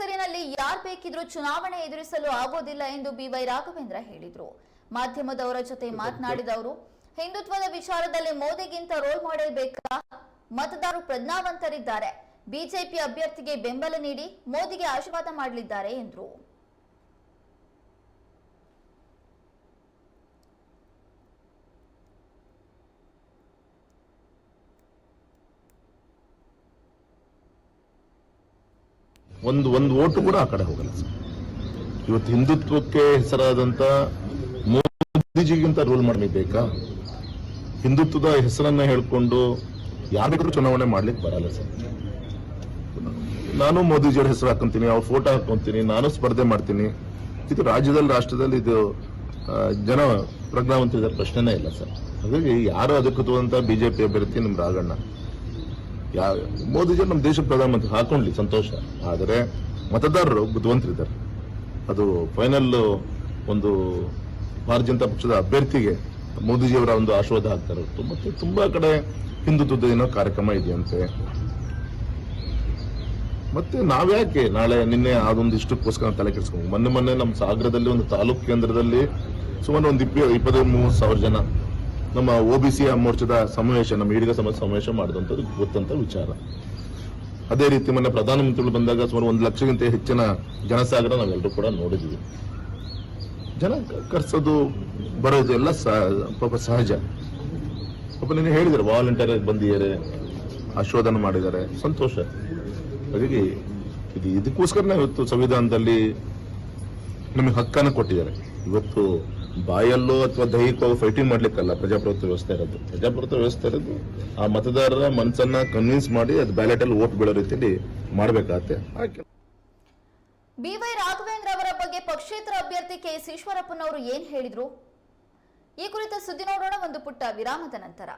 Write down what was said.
ಹೆಸರಿನಲ್ಲಿ ಯಾರ್ ಬೇಕಿದ್ರೂ ಚುನಾವಣೆ ಎದುರಿಸಲು ಆಗೋದಿಲ್ಲ ಎಂದು ಬಿವೈ ರಾಘವೇಂದ್ರ ಹೇಳಿದ್ರು. ಮಾಧ್ಯಮದವರ ಜೊತೆ ಮಾತನಾಡಿದ ಅವರು ಹಿಂದುತ್ವದ ವಿಚಾರದಲ್ಲಿ ಮೋದಿಗಿಂತ ರೋಲ್ ಮಾಡೆಲ್ ಬೇಕಾ? ಮತದಾರರು ಪ್ರಜ್ಞಾವಂತರಿದ್ದಾರೆ. ಬಿಜೆಪಿ ಅಭ್ಯರ್ಥಿಗೆ ಬೆಂಬಲ ನೀಡಿ ಮೋದಿಗೆ ಆಶೀರ್ವಾದ ಮಾಡಲಿದ್ದಾರೆ ಎಂದರು. ಒಂದು ಒಂದು ಓಟು ಕೂಡ ಆ ಕಡೆ ಹೋಗಲ್ಲ. ಇವತ್ತು ಹಿಂದುತ್ವಕ್ಕೆ ಹೆಸರಾದಂತ ಮೋದಿಜಿಗಿಂತ ರೂಲ್ ಮಾಡಬೇಕಾ ಹಿಂದುತ್ವದ ಹೆಸರನ್ನ ಹೇಳ್ಕೊಂಡು ಯಾರಿಗೂ ಚುನಾವಣೆ ಮಾಡ್ಲಿಕ್ಕೆ ಬರಲ್ಲ ಸರ್. ನಾನು ಮೋದಿಜಿಯವ್ರ ಹೆಸರು ಹಾಕೊಂತೀನಿ, ಅವ್ರ ಫೋಟೋ ಹಾಕೊಂತೀನಿ, ನಾನು ಸ್ಪರ್ಧೆ ಮಾಡ್ತೀನಿ. ಇದು ರಾಜ್ಯದಲ್ಲಿ, ರಾಷ್ಟ್ರದಲ್ಲಿ ಇದು ಜನ ಪ್ರಜ್ಞಾವಂತ ಪ್ರಶ್ನೆನೇ ಇಲ್ಲ ಸರ್. ಹಾಗಾಗಿ ಯಾರು ಅಧಿಕೃತವಾದಂತ ಬಿಜೆಪಿ ಅಭ್ಯರ್ಥಿ? ನಿಮ್ ರಾಗಣ್ಣ ಯಾ, ಮೋದಿಜಿ ನಮ್ಮ ದೇಶದ ಪ್ರಧಾನಮಂತ್ರಿ ಹಾಕೊಂಡ್ಲಿ, ಸಂತೋಷ. ಆದರೆ ಮತದಾರರು ಬುದ್ಧಿವಂತರಿದ್ದಾರೆ. ಅದು ಫೈನಲ್ ಒಂದು ಭಾರತೀಯ ಜನತಾ ಪಕ್ಷದ ಅಭ್ಯರ್ಥಿಗೆ ಮೋದಿಜಿಯವರ ಒಂದು ಆಶೀರ್ವಾದ ಹಾಕ್ತಾರೆ ಮತ್ತೆ ತುಂಬಾ ಕಡೆ ಹಿಂದುತ್ವದ ಏನೋ ಕಾರ್ಯಕ್ರಮ ಇದೆಯಂತೆ. ಮತ್ತೆ ನಾವ್ಯಾಕೆ ನಾಳೆ ನಿನ್ನೆ ಅದೊಂದು ಇಷ್ಟಕ್ಕೋಸ್ಕರ ತಲೆ ಕೆಡಿಸ್ಕೊಂಡು ಮೊನ್ನೆ ಮೊನ್ನೆ ನಮ್ಮ ಸಾಗರದಲ್ಲಿ ಒಂದು ತಾಲೂಕು ಕೇಂದ್ರದಲ್ಲಿ ಸುಮಾರು ಒಂದು ಇಪ್ಪ ಇಪ್ಪತ್ತೈದು ಮೂವತ್ತು ಸಾವಿರ ಜನ ನಮ್ಮ ಒಬಿಸಿ ಮೋರ್ಚಾದ ಸಮಾವೇಶ, ನಮ್ಮ ಈಡಿಗ ಸಮಾಜ ಸಮಾವೇಶ ಮಾಡಿದಂಥದ್ದು ಗೊತ್ತಂತ ವಿಚಾರ. ಅದೇ ರೀತಿ ಮೊನ್ನೆ ಪ್ರಧಾನಮಂತ್ರಿಗಳು ಬಂದಾಗ ಸುಮಾರು ಒಂದು ಲಕ್ಷಕ್ಕಿಂತ ಹೆಚ್ಚಿನ ಜನಸಾಗರ ನಾವೆಲ್ಲರೂ ಕೂಡ ನೋಡಿದ್ವಿ. ಜನ ಕರ್ಸೋದು, ಬರೋದು ಎಲ್ಲ ಸ- ಪಾಪ ಸಹಜ. ಪಾಪ ನೀನು ಹೇಳಿದ್ದಾರೆ ವಾಲಂಟಿಯರ್ ಬಂದಿದ್ದಾರೆ, ಆಶೋಧನ ಮಾಡಿದ್ದಾರೆ, ಸಂತೋಷ. ಹಾಗಾಗಿ ಇದು ಇದಕ್ಕೋಸ್ಕರನೇ ಇವತ್ತು ಸಂವಿಧಾನದಲ್ಲಿ ನಮಗೆ ಹಕ್ಕನ್ನು ಕೊಟ್ಟಿದ್ದಾರೆ. ಇವತ್ತು ಬಾಯಲ್ಲೋ ಅಥವಾ ದೈಹಿಕವಾಗಿ ಫೈಟಿಂಗ್ ಮಾಡ್ಲಿಕ್ಕಲ್ಲ ಪ್ರಜಾಪ್ರಭುತ್ವ ವ್ಯವಸ್ಥೆ ಇರೋದು. ಪ್ರಜಾಪ್ರಭುತ್ವ ವ್ಯವಸ್ಥೆ ಇರೋದು, ಆ ಮತದಾರರ ಮನಸ್ಸನ್ನ ಕನ್ವಿನ್ಸ್ ಮಾಡಿ ಅದು ಬ್ಯಾಲೆಟ್ ಅಲ್ಲಿ ಓಟ್ ಬೀಳೋ ರೀತಿಯಲ್ಲಿ ಮಾಡ್ಬೇಕಾಗತ್ತೆ. ಬಿವೈ ರಾಘವೇಂದ್ರ ಅವರ ಬಗ್ಗೆ ಪಕ್ಷೇತರ ಅಭ್ಯರ್ಥಿ ಕೆ ಈಶ್ವರಪ್ಪನವರು ಏನ್ ಹೇಳಿದ್ರು? ಈ ಕುರಿತ ಸುದ್ದಿ ನೋಡೋಣ ಒಂದು ಪುಟ್ಟ ವಿರಾಮದ ನಂತರ.